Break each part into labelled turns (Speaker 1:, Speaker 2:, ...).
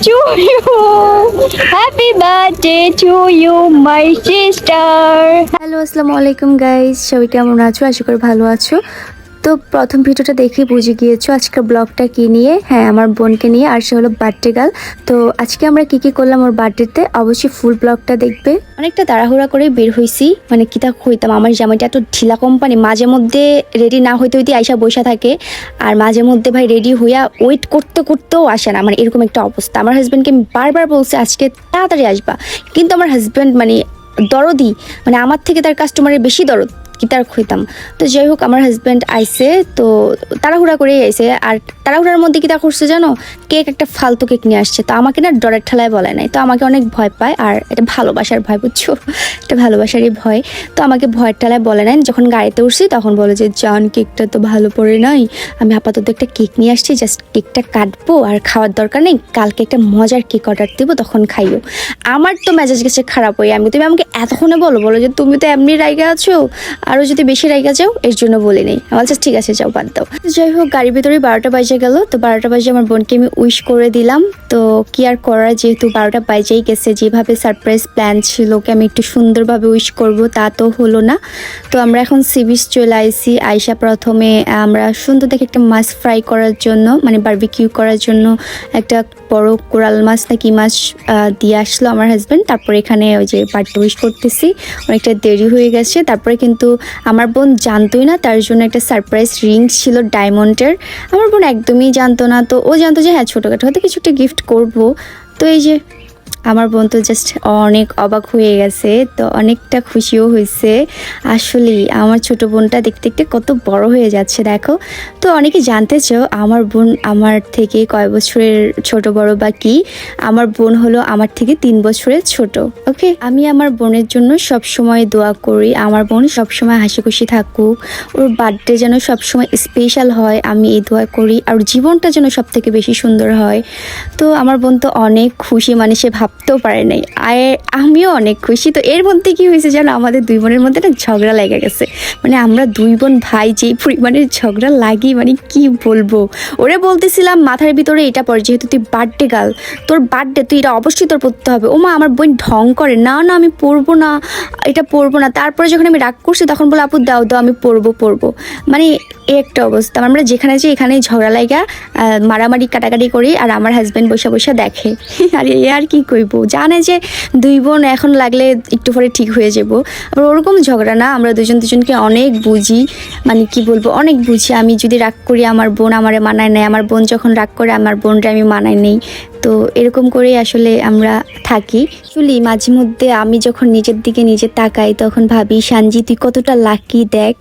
Speaker 1: to you. Happy birthday to you, my sister.
Speaker 2: Hello আসসালামু আলাইকুম guys সবাই কেমন আছো আশা করি ভালো আছো তো প্রথম ভিডিওটা দেখে বুঝে গিয়েছো আজকের ব্লগটা কি নিয়ে? হ্যাঁ আমার বোনকে নিয়ে, আর সে হলো বার্থডে গার্ল তো আজকে আমরা কি কি করলাম ওর বার্থডেতে অবশ্যই ফুল ব্লগটা দেখবে। অনেকটা তাড়াহুড়া করে বের হইছি। মানে কিতা হইতাম আমার জামাইটা এত ঢিলা কোম্পানি মাঝে মধ্যে রেডি না হইতে হইতে আইসা বসা থাকে। আর মাঝে মধ্যে ভাই রেডি হইয়া ওয়েট করতে করতেও আসে না। মানে এরকম একটা অবস্থা। আমার হাজব্যান্ডকে বারবার বলছে, আজকে তাড়াতাড়ি আসবা। কিন্তু আমার হাজব্যান্ড মানে দরদি। মানে আমার থেকে তার কাস্টমারের বেশি দরদ। কি তার খুঁইতাম। তো যাই হোক আমার হাজব্যান্ড আইসে তো তাড়াহুড়া করেই আইসে আর তাড়াহুড়ার মধ্যে কি তা করছে জানো? কেক একটা ফালতু কেক নিয়ে আসছে। তো আমাকে না ডরের ঠেলায় বলে নাই। তো আমাকে অনেক ভয় পায়। আর এটা ভালোবাসার ভয়, বুঝছ? এটা ভালোবাসারই ভয়। তো আমাকে ভয়ের ঠেলায় বলে নাই। যখন গাড়িতে উঠছি, তখন বলে যে, জান, কেকটা তো ভালো পড়ে নাই। আমি আপাতত একটা কেক নিয়ে আসছি। জাস্ট কেকটা কাটবো। আর খাওয়ার দরকার নেই। কালকে একটা মজার কেক অর্ডার দেবো, তখন খাইও। আমার তো মেজাজ গেছে খারাপ হয়ে। আমি তুমি আমাকে এতক্ষণে বলো। বলো যে, তুমি তো এমনি রাইগা আছো। আরও যদি বেশি রাইগা যাও, এর জন্য বলে নেই। বলছে, ঠিক আছে, যাও, বাদ দাও। যাই হোক, গাড়ির ভিতরে বারোটা বাজে গেল। তো বারোটা বাজে আমার বোনকে আমি উইশ করে দিলাম। তো কি আর করার, যেহেতু বারোটা বাজেই গেছে, যেভাবে সারপ্রাইজ প্ল্যান ছিল ওকে আমি একটু সুন্দরভাবে উইশ করব, তা তো হলো না। তো আমরা এখন সি বিচ চলে আইসি। আইসা প্রথমে, আমরা সুন্দর দেখে একটা মাছ ফ্রাই করার জন্য মানে বারবিকিউ করার জন্য একটা বড় কোরাল মাছ না কি মাছ দিয়ে আসলো আমার হাজব্যান্ড তারপরে এখানে ওই যে বার্থডে উইশ করতেছি। অনেকটা দেরি হয়ে গেছে। তারপরে কিন্তু আমার বোন জানতোই না, তার জন্য একটা সারপ্রাইজ রিং ছিল ডায়মন্ডের আমার বোন একদমই জানতো না, তো ও জানতো যে হ্যাঁ ছোটোখাটো হয়তো কিছু একটা গিফট করব। তো এই যে আমার বোন তো জাস্ট অনেক অবাক হয়ে গেছে, তো অনেকটা খুশিও হয়েছে। আসলেই আমার ছোট বোনটা দেখতে দেখতে কত বড় হয়ে যাচ্ছে, দেখো। তো অনেকে জানতে চাও, আমার বোন আমার থেকে কয় বছরের ছোট বড় বা কি? আমার বোন হলো আমার থেকে তিন বছরের ছোট ওকে আমি আমার বোনের জন্য সব সময় দোয়া করি, আমার বোন সব সময় হাসি খুশি থাকুক। ওর বার্থডে যেন সব সময় স্পেশাল হয়, আমি এই দোয়া করি, আর জীবনটা যেন সব থেকে বেশি সুন্দর হয়। তো আমার বোন তো অনেক খুশি মানে সে ভাবতেও পারে নাই। আর আমিও অনেক খুশি। তো এর মধ্যে কি হয়েছে জানো? আমাদের দুই বোনের মধ্যে না ঝগড়া লেগে গেছে। মানে আমরা দুই বোন ভাই যেই পরিমাণের ঝগড়া লাগি মানে কি বলব? ওরে বলতেছিলাম, মাথার ভিতরে এটা পড়ে, যেহেতু তুই বার্থডে গাল তোর বার্থডে তুই এটা অবশ্যই তোর পড়তে হবে। ও মা আমার বোন ঢং করে, না না, আমি পড়ব না, এটা পড়ব না। তারপরে যখন আমি রাগ করছি, তখন বলে, আপু, দাও দাও, আমি পড়ব পড়ব। মানে এ একটা অবস্থা। আমরা যেখানে যে এখানে ঝগড়া লাগা মারামারি, কাটাকাটি করি, আর আমার হাজব্যান্ড বসে বসে দেখে। আর, এ আর কি কইব। জানে যে দুই বোন এখন লাগলে একটু পরে ঠিক হয়ে যাব। আবার ওরকম ঝগড়া না, আমরা দুজন দুজনকে অনেক বুঝি। মানে কি বলব, অনেক বুঝি। আমি যদি রাগ করি, আমার বোন আমারে মানায় নেয় আমার বোন যখন রাগ করে, আমার বোনটা আমি মানায় নেই। তো এরকম করেই আসলে আমরা থাকি। আসলে মাঝে মধ্যে আমি যখন নিজের দিকে নিজে তাকাই, তখন ভাবি, সানজি, তুই কতটা লাকি দেখ।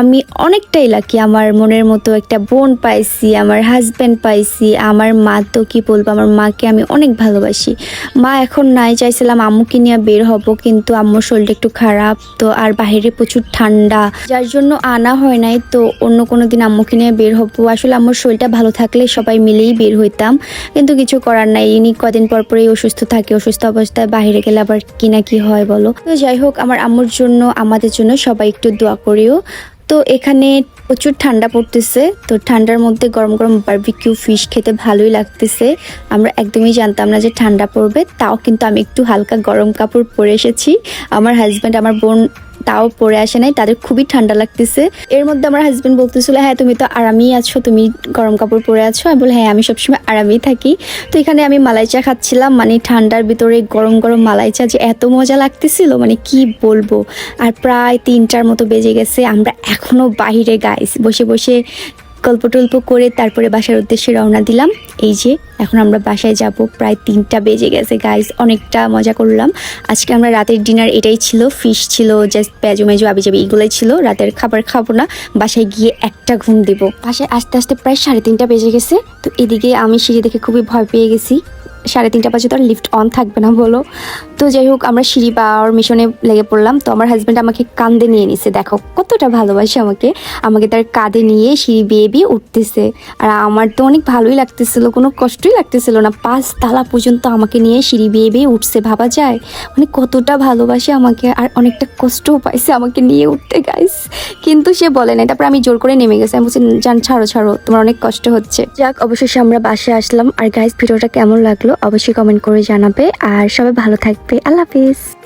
Speaker 2: আমি অনেকটাই লাকি আমার মনের মতো একটা বোন পাইছি, আমার হাজব্যান্ড পাইছি, আমার মা তো কি বলব, আমার মাকে আমি অনেক ভালোবাসি। মা এখন নাই, চাইছিলাম আম্মুকে নিয়ে বের হব, কিন্তু আম্মুর শরীরটা একটু খারাপ, তো আর বাইরে প্রচুর ঠান্ডা। যার জন্য আনা হয় নাই, তো অন্য কোনো দিন আম্মুকে নিয়ে বের হব। আসলে আম্মুর শরীরটা ভালো থাকলে সবাই মিলেই বের হইতাম। কিন্তু কিছু করার নাই। ইনি কদিন পর পরেই অসুস্থ থাকে, অসুস্থ অবস্থায় বাইরে গেলে আবার কি না কি হয় বলো? তো যাই হোক, আমার আম্মুর জন্য, আমাদের জন্য সবাই একটু দোয়া করিও। তো এখানে প্রচুর ঠান্ডা পড়তেছে। তো ঠান্ডার মধ্যে গরম গরম বারবিকিউ ফিশ খেতে ভালোই লাগতেছে। আমরা একদমই জানতাম না যে ঠান্ডা পড়বে, তাও কিন্তু আমি একটু হালকা গরম কাপড় পরে এসেছি। আমার হাজব্যান্ড আমার বোন তাও পরে আসে নাই, তাদের খুবই ঠান্ডা লাগতেছে। এর মধ্যে আমার হাজব্যান্ড বলতেছিল হ্যাঁ তুমি তো আরামেই আছো, তুমি গরম কাপড় পরে আছো। আমি বলি হ্যাঁ আমি সবসময় আরামেই থাকি। তো এখানে আমি মালাই চা খাচ্ছিলাম মানে ঠান্ডার ভিতরে গরম গরম মালাই চা যে এত মজা লাগতেছিল মানে কি বলব? আর প্রায় তিনটার মতো বেজে গেছে, আমরা এখনও বাইরে গাইস বসে বসে গল্প টল্প করে তারপরে বাসার উদ্দেশ্যে রওনা দিলাম। এই যে, এখন আমরা বাসায় যাব। প্রায় তিনটা বেজে গেছে গাইস অনেকটা মজা করলাম। আজকে আমরা রাতের ডিনার এটাই ছিল ফিশ ছিল জাস্ট পেঁয়াজু মেজু আবি যাবে এগুলোই ছিল। রাতের খাবার খাব না, বাসায় গিয়ে একটা ঘুম দেব। বাসায় আস্তে আস্তে প্রায় সাড়ে তিনটা বেজে গেছে, তো এদিকে আমি সিঁড়ি দেখে খুবই ভয় পেয়ে গেছি। সাড়ে তিনটা বাজে তো আর লিফট অন থাকবে না বলো। তো যাই হোক, আমরা সিঁড়ি পাওয়ার মিশনে লেগে পড়লাম। তো আমার হাজব্যান্ড আমাকে কান্দে নিয়ে নিছে, দেখো কতটা ভালোবাসে আমাকে। আমাকে তার কাঁধে নিয়ে সিঁড়ি বেয়ে বেয়ে উঠতেছে। আর আমার তো অনেক ভালোই লাগতেছিল, কোনো কষ্টই লাগতেছিল না। পাঁচ তালা পর্যন্ত আমাকে নিয়ে সিঁড়ি বেয়ে বেয়ে উঠছে, ভাবা যায়? মানে কতটা ভালোবাসে আমাকে, আর অনেকটা কষ্টও পাইছে আমাকে নিয়ে উঠতে গাইস কিন্তু সে বলে নাই। তারপর আমি জোর করে নেমে গেছি। আমি বলছি যান ছাড়ো ছাড়ো, তোমার অনেক কষ্ট হচ্ছে। যাক, অবশেষে আমরা বাসে আসলাম। আর গাইস ভিডিওটা কেমন লাগল? অবশ্যই কমেন্ট করে জানাবে। আর সবাই ভালো থাকবে। আল্লাহ হাফিজ।